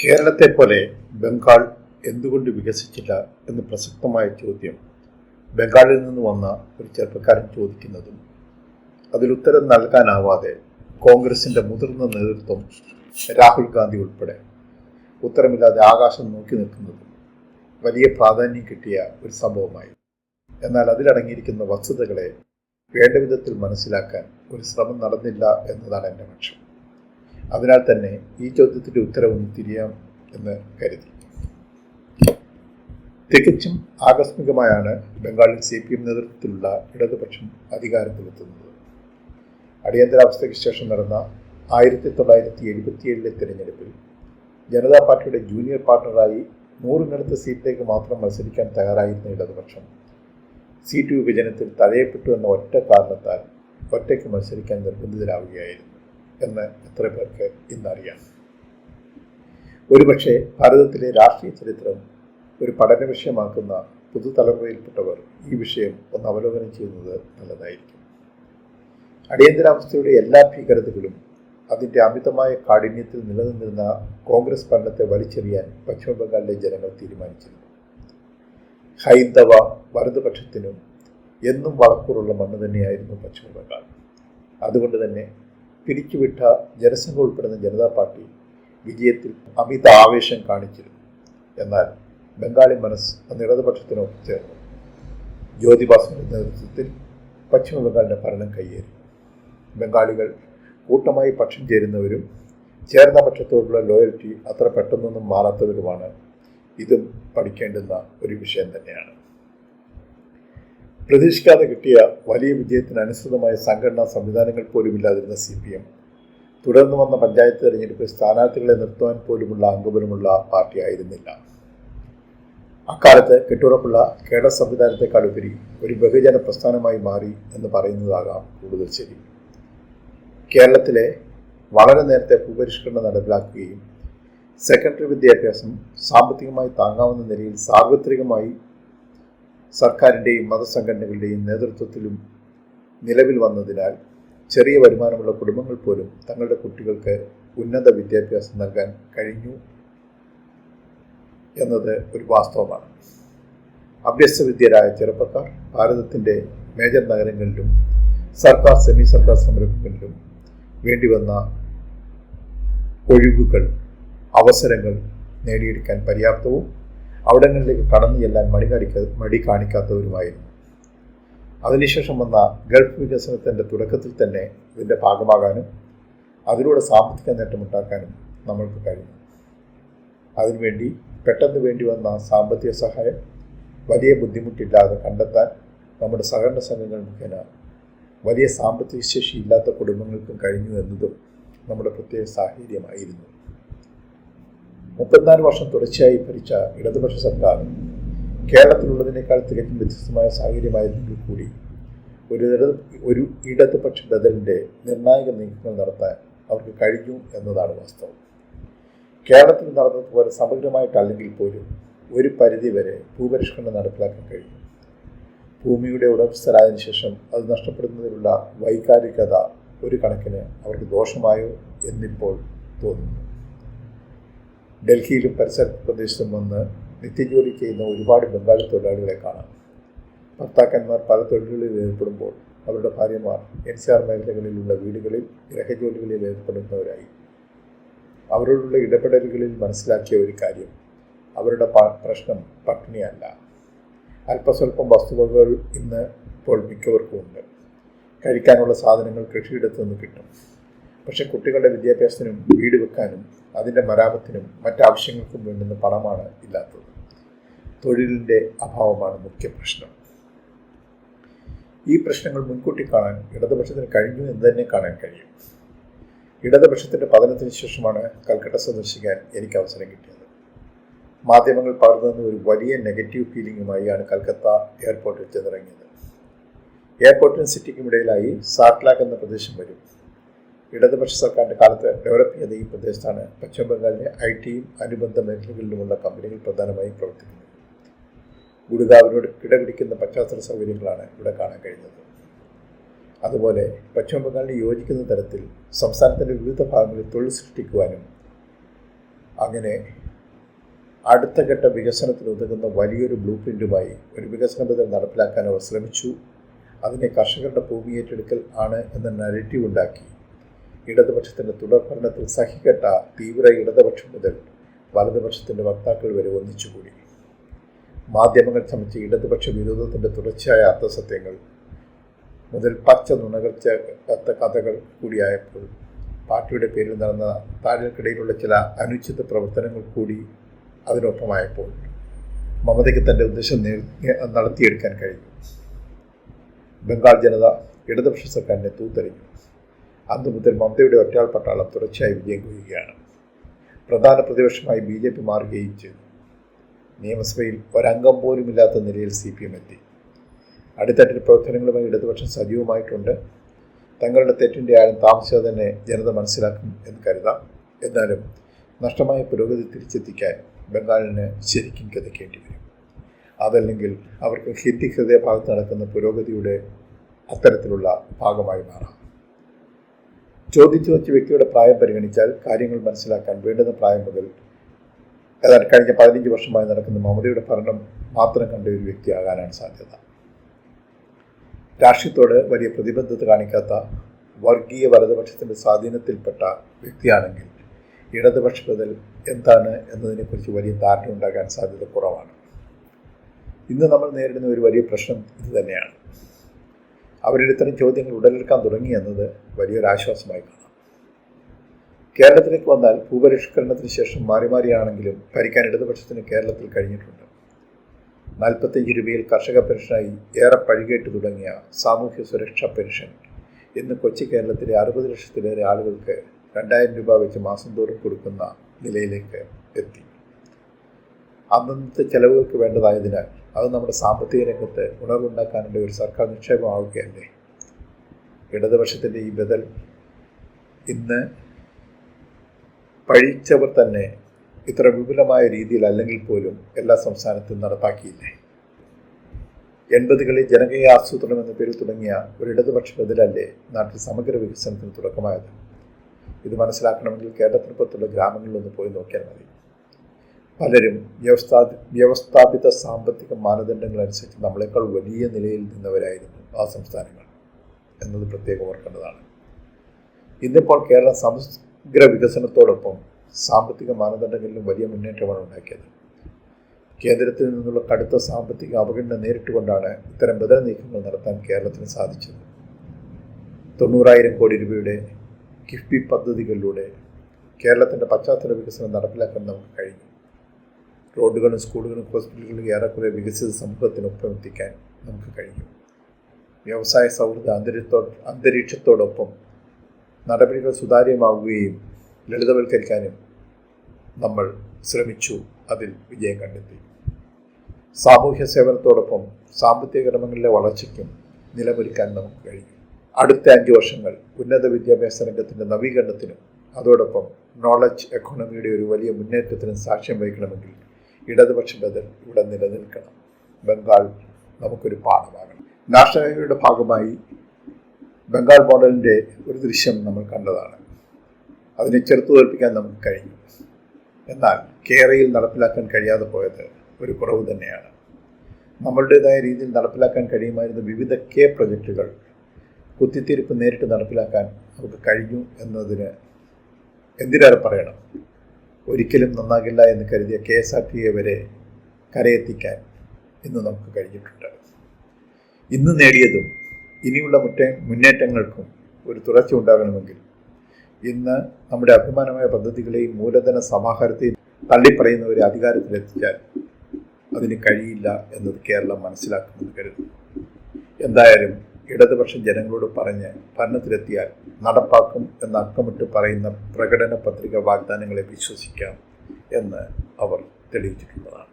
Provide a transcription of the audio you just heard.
കേരളത്തെ പോലെ ബംഗാൾ എന്തുകൊണ്ട് വികസിച്ചില്ല എന്ന് പ്രസക്തമായ ചോദ്യം ബംഗാളിൽ നിന്ന് വന്ന ഒരു ചെറുപ്പക്കാരൻ ചോദിക്കുന്നതും അതിലുത്തരം നൽകാനാവാതെ കോൺഗ്രസിന്റെ മുതിർന്ന നേതൃത്വം രാഹുൽ ഗാന്ധി ഉൾപ്പെടെ ഉത്തരമില്ലാതെ ആകാശം നോക്കി നിൽക്കുന്നതും വലിയ പ്രാധാന്യം കിട്ടിയ ഒരു സംഭവമായി. എന്നാൽ അതിലടങ്ങിയിരിക്കുന്ന വസ്തുതകളെ വേണ്ട വിധത്തിൽ മനസ്സിലാക്കാൻ ഒരു ശ്രമം നടന്നില്ല എന്നതാണ് എന്റെ പക്ഷം. അതിനാൽ തന്നെ ഈ ചോദ്യത്തിന്റെ ഉത്തരവും തിരിയാം എന്ന് കരുതി. തികച്ചും ആകസ്മികമായാണ് ബംഗാളിൽ സി പി എം നേതൃത്വത്തിലുള്ള ഇടതുപക്ഷം അധികാരത്തിലെത്തുന്നത് അടിയന്തരാവസ്ഥയ്ക്ക് ശേഷം നടന്ന ആയിരത്തി തൊള്ളായിരത്തി എഴുപത്തിയേഴിലെ തിരഞ്ഞെടുപ്പിൽ ജനതാ പാർട്ടിയുടെ ജൂനിയർ പാർട്ണറായി നൂറിനടുത്ത സീറ്റിലേക്ക് മാത്രം മത്സരിക്കാൻ തയ്യാറായിരുന്ന ഇടതുപക്ഷം സീറ്റ് വിഭജനത്തിൽ തഴയപ്പെട്ടു എന്ന ഒറ്റ കാരണത്താൽ ഒറ്റയ്ക്ക് മത്സരിക്കാൻ നിർബന്ധിതരാവുകയായിരുന്നു. എന്ന് എത്ര പേർക്ക് ഇന്നറിയാം. ഒരുപക്ഷെ ഭാരതത്തിലെ രാഷ്ട്രീയ ചരിത്രം ഒരു പഠന വിഷയമാക്കുന്ന പുതുതലമുറയിൽപ്പെട്ടവർ ഈ വിഷയം ഒന്ന് അവലോകനം ചെയ്യുന്നത് നല്ലതായിരിക്കും. അടിയന്തരാവസ്ഥയുടെ എല്ലാ ഭീകരതകളും അതിന്റെ അമിതമായ കാഠിന്യത്തിൽ നിലനിന്നിരുന്ന കോൺഗ്രസ് ഭരണത്തെ വലിച്ചെറിയാൻ പശ്ചിമബംഗാളിലെ ജനങ്ങൾ തീരുമാനിച്ചിരുന്നു. ഹൈന്ദവ വലതുപക്ഷത്തിനും എന്നും വളക്കൂറുള്ള മണ്ണ് തന്നെയായിരുന്നു പശ്ചിമബംഗാൾ അതുകൊണ്ട് തന്നെ പിരിച്ചുവിട്ട ജനസംഘം ഉൾപ്പെടുന്ന ജനതാ പാർട്ടി വിജയത്തിൽ അമിത ആവേശം കാണിച്ചിരുന്നു. എന്നാൽ ബംഗാളി മനസ്സ് അന്ന് ഇടതുപക്ഷത്തിനൊപ്പം ചേർന്നു. ജ്യോതിബാസുവിന്റെ നേതൃത്വത്തിൽ പശ്ചിമ ബംഗാളിന്റെ ഭരണം കയ്യേറി. ബംഗാളികൾ കൂട്ടമായി പക്ഷം ചേരുന്നവരും ചേർന്ന പക്ഷത്തോടുള്ള ലോയൽറ്റി അത്ര പെട്ടെന്നൊന്നും മാറാത്തവരുമാണ്. ഇതും പഠിക്കേണ്ടുന്ന ഒരു വിഷയം തന്നെയാണ്. പ്രതീക്ഷിക്കാതെ കിട്ടിയ വലിയ വിജയത്തിന് അനുസൃതമായ സംഘടനാ സംവിധാനങ്ങൾ പോലും ഇല്ലാതിരുന്ന സി പി എം തുടർന്ന് വന്ന പഞ്ചായത്ത് തെരഞ്ഞെടുപ്പിൽ സ്ഥാനാർത്ഥികളെ നിർത്തുവാൻ പോലുമുള്ള അംഗബലമുള്ള പാർട്ടി ആയിരുന്നില്ല അക്കാലത്ത് കെട്ടുറപ്പുള്ള കേഡർ സംവിധാനത്തെക്കാൾ ഉപരി ഒരു ബഹുജന പ്രസ്ഥാനമായി മാറി എന്ന് പറയുന്നതാകാം കൂടുതൽ ശരി. കേരളത്തിലെ വളരെ നേരത്തെ ഭൂപരിഷ്കരണം നടപ്പിലാക്കുകയും സെക്കൻഡറി വിദ്യാഭ്യാസം സാമ്പത്തികമായി താങ്ങാവുന്ന നിലയിൽ സാർവത്രികമായി സർക്കാരിന്റെയും മതസംഘടനകളുടെയും നേതൃത്വത്തിലും നിലവിൽ വന്നതിനാൽ ചെറിയ വരുമാനമുള്ള കുടുംബങ്ങൾ പോലും തങ്ങളുടെ കുട്ടികൾക്ക് ഉന്നത വിദ്യാഭ്യാസം നൽകാൻ കഴിഞ്ഞു എന്നത് ഒരു വാസ്തവമാണ്. അഭ്യസ്തവിദ്യരായ ചെറുപ്പക്കാർ ഭാരതത്തിന്റെ മേജർ നഗരങ്ങളിലും സർക്കാർ സെമി സർക്കാർ സംരംഭങ്ങളിലും വേണ്ടിവന്ന ഒഴിവുകൾ അവസരങ്ങൾ നേടിയെടുക്കാൻ പര്യാപ്തവും അവിടങ്ങളിലേക്ക് കടന്നു ചെല്ലാൻ മടി കാണിക്ക മടി കാണിക്കാത്തവരുമായിരുന്നു. അതിനുശേഷം വന്ന ഗൾഫ് വികസനത്തിന്റെ തുടക്കത്തിൽ തന്നെ ഇതിന്റെ ഭാഗമാകാനും അതിലൂടെ സാമ്പത്തിക നേട്ടമുണ്ടാക്കാനും നമ്മൾക്ക് കഴിഞ്ഞു. അതിനുവേണ്ടി പെട്ടെന്ന് വേണ്ടി വന്ന സാമ്പത്തിക സഹായം വലിയ ബുദ്ധിമുട്ടില്ലാതെ കണ്ടെത്താൻ നമ്മുടെ സഹകരണ സംഘങ്ങൾ മുഖേന വലിയ സാമ്പത്തിക ശേഷി ഇല്ലാത്ത കുടുംബങ്ങൾക്കും കഴിഞ്ഞു എന്നതും നമ്മുടെ പ്രത്യേക സാഹചര്യമായിരുന്നു. മുപ്പത്തിനാല് വർഷം തുടർച്ചയായി ഭരിച്ച ഇടതുപക്ഷ സർക്കാർ കേരളത്തിലുള്ളതിനേക്കാൾ തികച്ചും വ്യത്യസ്തമായ സാഹചര്യമായിരുന്നെങ്കിൽ കൂടി. ഒരു ഒരു ഇടതുപക്ഷ ബദലിന്റെ നിർണായക നീക്കങ്ങൾ നടത്താൻ അവർക്ക് കഴിഞ്ഞു എന്നതാണ് വാസ്തവം. കേരളത്തിൽ നടന്നതുപോലെ സമഗ്രമായിട്ടല്ലെങ്കിൽ പോലും ഒരു പരിധിവരെ ഭൂപരിഷ്കരണം നടപ്പിലാക്കാൻ കഴിഞ്ഞു ഭൂമിയുടെ ഉടമസ്ഥരായതിനു ശേഷം അത് നഷ്ടപ്പെടുന്നതിലുള്ള വൈകാരികത ഒരു കണക്കിന് അവർക്ക് ദോഷമായോ എന്നിപ്പോൾ തോന്നുന്നു. ഡൽഹിയിലും പരിസര പ്രദേശത്തും വന്ന് നിത്യജോലി ചെയ്യുന്ന ഒരുപാട് ബംഗാളി തൊഴിലാളികളെ കാണാം. ഭർത്താക്കന്മാർ പല തൊഴിലുകളിൽ ഏർപ്പെടുമ്പോൾ അവരുടെ ഭാര്യമാർ എൻ സി ആർ മേഖലകളിലുള്ള വീടുകളിൽ ഗ്രഹജോലികളിൽ ഏർപ്പെടുന്നവരായി. അവരോടുള്ള ഇടപെടലുകളിൽ മനസ്സിലാക്കിയ ഒരു കാര്യം അവരുടെ പ്രശ്നം പട്ടിണിയല്ല അല്പസ്വല്പം വസ്തുവകകൾ ഇന്ന് ഇപ്പോൾ മിക്കവർക്കും ഉണ്ട്. കഴിക്കാനുള്ള സാധനങ്ങൾ കൃഷിയിടത്തു നിന്ന് കിട്ടും. പക്ഷെ കുട്ടികളുടെ വിദ്യാഭ്യാസത്തിനും വീട് വെക്കാനും അതിന്റെ മരാമത്തിനും മറ്റാവശ്യങ്ങൾക്കും വേണ്ടുന്ന പണമാണ് ഇല്ലാത്തത്. തൊഴിലിന്റെ അഭാവമാണ് മുഖ്യ പ്രശ്നം. ഈ പ്രശ്നങ്ങൾ മുൻകൂട്ടി കാണാൻ ഇടതുപക്ഷത്തിന് കഴിഞ്ഞു എന്ന് തന്നെ കാണാൻ കഴിയും. ഇടതുപക്ഷത്തിന്റെ പതനത്തിന് ശേഷമാണ് കൽക്കട്ട സന്ദർശിക്കാൻ എനിക്ക് അവസരം കിട്ടിയത്. മാധ്യമങ്ങൾ പകർന്നു ഒരു വലിയ നെഗറ്റീവ് ഫീലിംഗുമായാണ് കൽക്കത്ത എയർപോർട്ടിൽ ചെന്നിറങ്ങിയത്. എയർപോർട്ടിനും സിറ്റിക്കും ഇടയിലായി സാട്ട്ലാക്ക് എന്ന പ്രദേശം വരും. ഇടതുപക്ഷ സർക്കാരിന്റെ കാലത്ത് ഡെവലപ്പ് ചെയ്ത ഈ പ്രദേശത്താണ് പശ്ചിമ ബംഗാളിലെ ഐ ടിയും അനുബന്ധ മേഖലകളിലുമുള്ള കമ്പനികൾ പ്രധാനമായും പ്രവർത്തിക്കുന്നത്. ഗുഡ്ഗാവിനോട് കിടപിടിക്കുന്ന പശ്ചാത്തല സൗകര്യങ്ങളാണ് ഇവിടെ കാണാൻ കഴിഞ്ഞത്. അതുപോലെ പശ്ചിമ ബംഗാളിന് യോജിക്കുന്ന തരത്തിൽ സംസ്ഥാനത്തിന്റെ വിവിധ ഭാഗങ്ങളിൽ തൊഴിൽ സൃഷ്ടിക്കുവാനും അങ്ങനെ അടുത്ത ഘട്ട വികസനത്തിന് ഉതകുന്ന വലിയൊരു ബ്ലൂ പ്രിന്റുമായി ഒരു വികസന ബദൽ നടപ്പിലാക്കാൻ അവർ ശ്രമിച്ചു. അതിനെ കർഷകരുടെ ഭൂമി ഏറ്റെടുക്കൽ ആണ് എന്ന നരറ്റീവ് ഉണ്ടാക്കി. ഇടതുപക്ഷത്തിന്റെ തുടർ ഭരണത്തിൽ സഹിക്കട്ട തീവ്ര ഇടതുപക്ഷം മുതൽ വലതുപക്ഷത്തിന്റെ വക്താക്കൾ വരെ ഒന്നിച്ചുകൂടി. മാധ്യമങ്ങൾ ചമച്ച ഇടതുപക്ഷ വിരോധത്തിന്റെ തുടർച്ചയായ അർത്ഥസത്യങ്ങൾ മുതൽ പച്ച നുണകൾ ചേർത്ത കഥകൾ കൂടിയായപ്പോൾ പാർട്ടിയുടെ പേരിൽ നടന്ന താഴേക്കിടയിലുള്ള ചില അനുചിത പ്രവർത്തനങ്ങൾ കൂടി അതിനൊപ്പമായപ്പോൾ മമതയ്ക്ക് തന്റെ ഉദ്ദേശം നടത്തിയെടുക്കാൻ കഴിഞ്ഞു. ബംഗാൾ ജനത ഇടതുപക്ഷ സർക്കാരിനെ തൂത്തെറിഞ്ഞു. അന്നു മുതൽ മമതയുടെ ഒറ്റയാൾ പട്ടാളം തുടർച്ചയായി വിജയം കൊയ്യുകയാണ് പ്രധാന പ്രതിപക്ഷമായി ബി ജെ പി മാറുകയും ചെയ്തു. നിയമസഭയിൽ ഒരംഗം പോലുമില്ലാത്ത നിലയിൽ സി പി എം എത്തി. അടിത്തട്ടിൽ പ്രവർത്തനങ്ങളുമായി ഇടതുപക്ഷം സജീവമായിട്ടുണ്ട്. തങ്ങളുടെ തെറ്റിന്റെ ആഴം താമസിയാതെ തന്നെ ജനത മനസ്സിലാക്കും എന്ന് കരുതാം. എന്നാലും നഷ്ടമായ പുരോഗതി തിരിച്ചെത്തിക്കാൻ ബംഗാളിന് ശരിക്കും കിതയ്ക്കേണ്ടി വരും. അതല്ലെങ്കിൽ അവർക്ക് ഹിന്ദി ഹൃദയ ഭാഗത്ത് നടക്കുന്ന പുരോഗതിയുടെ അത്തരത്തിലുള്ള ഭാഗമായി മാറാം. ചോദിച്ചു വച്ച വ്യക്തിയുടെ പ്രായം പരിഗണിച്ചാൽ കാര്യങ്ങൾ മനസ്സിലാക്കാൻ വേണ്ടുന്ന പ്രായം മുതൽ ഏതാണ്ട് കഴിഞ്ഞ പതിനഞ്ച് വർഷമായി നടക്കുന്ന മമതയുടെ ഭരണം മാത്രം കണ്ട ഒരു വ്യക്തിയാകാനാണ് സാധ്യത. രാഷ്ട്രീയത്തോട് വലിയ പ്രതിബദ്ധത കാണിക്കാത്ത വർഗീയ വലതുപക്ഷത്തിന്റെ സ്വാധീനത്തിൽപ്പെട്ട വ്യക്തിയാണെങ്കിൽ ഇടതുപക്ഷ ബദൽ എന്താണ് എന്നതിനെക്കുറിച്ച് വലിയ ധാരണ ഉണ്ടാകാൻ സാധ്യത കുറവാണ്. ഇന്ന് നമ്മൾ നേരിടുന്ന ഒരു വലിയ പ്രശ്നം ഇത് തന്നെയാണ്. അവരുടെ ഇത്തരം ചോദ്യങ്ങൾ ഉടലെടുക്കാൻ തുടങ്ങി എന്നത് വലിയൊരു ആശ്വാസമായി കാണാം. കേരളത്തിലേക്ക് വന്നാൽ ഭൂപരിഷ്കരണത്തിന് ശേഷം മാറി മാറിയാണെങ്കിലും ഭരിക്കാൻ ഇടതുപക്ഷത്തിന് കേരളത്തിൽ കഴിഞ്ഞിട്ടുണ്ട്. നാൽപ്പത്തഞ്ച് രൂപയിൽ കർഷക പെൻഷനായി ഏറെ പഴികേട്ട് തുടങ്ങിയ സാമൂഹ്യ സുരക്ഷാ പെൻഷൻ ഇന്ന് കൊച്ചി കേരളത്തിലെ അറുപത് ലക്ഷത്തിലേറെ ആളുകൾക്ക് രണ്ടായിരം രൂപ വെച്ച് മാസം തോറും കൊടുക്കുന്ന നിലയിലേക്ക് എത്തി. അന്നത്തെ ചെലവുകൾക്ക് വേണ്ടതായതിനാൽ അത് നമ്മുടെ സാമ്പത്തിക രംഗത്ത് ഉണർവുണ്ടാക്കാനുള്ള ഒരു സർക്കാർ നിക്ഷേപമാവുകയല്ലേ? ഇടതുപക്ഷത്തിന്റെ ഈ ബദൽ ഇന്ന് പഴിച്ചവർ തന്നെ ഇത്ര വിപുലമായ രീതിയിൽ അല്ലെങ്കിൽ പോലും എല്ലാ സംസ്ഥാനത്തും നടപ്പാക്കിയില്ലേ? എൺപതുകളിൽ ജനകീയ ആസൂത്രണം എന്ന പേരിൽ തുടങ്ങിയ ഒരു ഇടതുപക്ഷ ബദലല്ലേ നാട്ടിൽ സമഗ്ര വികസനത്തിന് തുടക്കമായത്? ഇത് മനസ്സിലാക്കണമെങ്കിൽ കേരളത്തിന് പുറത്തുള്ള ഗ്രാമങ്ങളിലൊന്ന് പോയി നോക്കിയാൽ മതി. പലരും വ്യവസ്ഥാ വ്യവസ്ഥാപിത സാമ്പത്തിക മാനദണ്ഡങ്ങൾ അനുസരിച്ച് നമ്മളെക്കാൾ വലിയ നിലയിൽ നിന്നവരായിരുന്നു ആ സംസ്ഥാനങ്ങൾ എന്നത് പ്രത്യേകം ഓർക്കേണ്ടതാണ്. ഇന്നിപ്പോൾ കേരളം സമഗ്ര വികസനത്തോടൊപ്പം സാമ്പത്തിക മാനദണ്ഡങ്ങളിലും വലിയ മുന്നേറ്റമാണ് ഉണ്ടാക്കിയത്. കേന്ദ്രത്തിൽ നിന്നുള്ള കടുത്ത സാമ്പത്തിക അവഗണന നേരിട്ടുകൊണ്ടാണ് ഇത്തരം ബദൽ നീക്കങ്ങൾ നടത്താൻ കേരളത്തിന് സാധിച്ചത്. തൊണ്ണൂറായിരം കോടി രൂപയുടെ കിഫ്ബി പദ്ധതികളിലൂടെ കേരളത്തിന്റെ പശ്ചാത്തല വികസനം നടപ്പിലാക്കാൻ നമുക്ക് കഴിഞ്ഞു. റോഡുകളും സ്കൂളുകളും ഹോസ്പിറ്റലുകളും ഏറെക്കുറെ വികസിത സമൂഹത്തിനൊപ്പം എത്തിക്കാൻ നമുക്ക് കഴിഞ്ഞു വ്യവസായ സൗഹൃദ അന്തരീക്ഷത്തോ അന്തരീക്ഷത്തോടൊപ്പം നടപടികൾ സുതാര്യമാവുകയും ലളിതവൽക്കരിക്കാനും നമ്മൾ ശ്രമിച്ചു. അതിൽ വിജയം കണ്ടെത്തി. സാമൂഹ്യ സേവനത്തോടൊപ്പം സാമ്പത്തിക ക്രമങ്ങളിലെ വളർച്ചയ്ക്കും നിലമൊരുക്കാൻ നമുക്ക് കഴിഞ്ഞു അടുത്ത അഞ്ച് വർഷങ്ങൾ ഉന്നത വിദ്യാഭ്യാസ രംഗത്തിന്റെ നവീകരണത്തിനും അതോടൊപ്പം നോളജ് എക്കോണമിയുടെ ഒരു വലിയ മുന്നേറ്റത്തിനും സാക്ഷ്യം വഹിക്കണമെങ്കിൽ ഇടതുപക്ഷ ബദൽ ഇവിടെ നിലനിൽക്കണം. ബംഗാൾ നമുക്കൊരു പാഠമാകണം നാഷണൽ ഭാഗമായി ബംഗാൾ മോഡലിന്റെ ഒരു ദൃശ്യം നമ്മൾ കണ്ടതാണ്. അതിനെ ചെറുത്തു തോൽപ്പിക്കാൻ നമുക്ക് കഴിഞ്ഞു. എന്നാൽ കേരളയിൽ നടപ്പിലാക്കാൻ കഴിയാതെ പോയത് ഒരു കുറവ് തന്നെയാണ്. നമ്മളുടേതായ രീതിയിൽ നടപ്പിലാക്കാൻ കഴിയുമായിരുന്ന വിവിധ കെ പ്രൊജക്റ്റുകൾ കുത്തിത്തിരിപ്പ് നേരിട്ട് നടപ്പിലാക്കാൻ നമുക്ക് കഴിഞ്ഞു എന്നതിന് എന്തിനേറെ പറയണം? ഒരിക്കലും നന്നാകില്ല എന്ന് കരുതിയ K S R T A വരെ കരയെത്തിക്കാൻ ഇന്ന് നമുക്ക് കഴിഞ്ഞിട്ടുണ്ട്. ഇന്ന് നേടിയതും ഇനിയുള്ള മുറ്റ മുന്നേറ്റങ്ങൾക്കും ഒരു തുടർച്ച ഉണ്ടാകണമെങ്കിൽ ഇന്ന് നമ്മുടെ അഭിമാനമായ പദ്ധതികളെയും മൂലധന സമാഹാരത്തെയും തള്ളിപ്പറയുന്നവരെ അധികാരത്തിലെത്തിച്ചാൽ അതിന് കഴിയില്ല എന്നത് കേരളം മനസ്സിലാക്കുമെന്ന് കരുതുന്നു. എന്തായാലും ഇടതുപക്ഷം ജനങ്ങളോട് പറഞ്ഞ് ഭരണത്തിലെത്തിയാൽ നടപ്പാക്കും എന്ന് അക്കമിട്ട് പറയുന്ന പ്രകടന പത്രിക വാഗ്ദാനങ്ങളെ വിശ്വസിക്കാം എന്ന് അവർ തെളിയിച്ചിട്ടുള്ളതാണ്.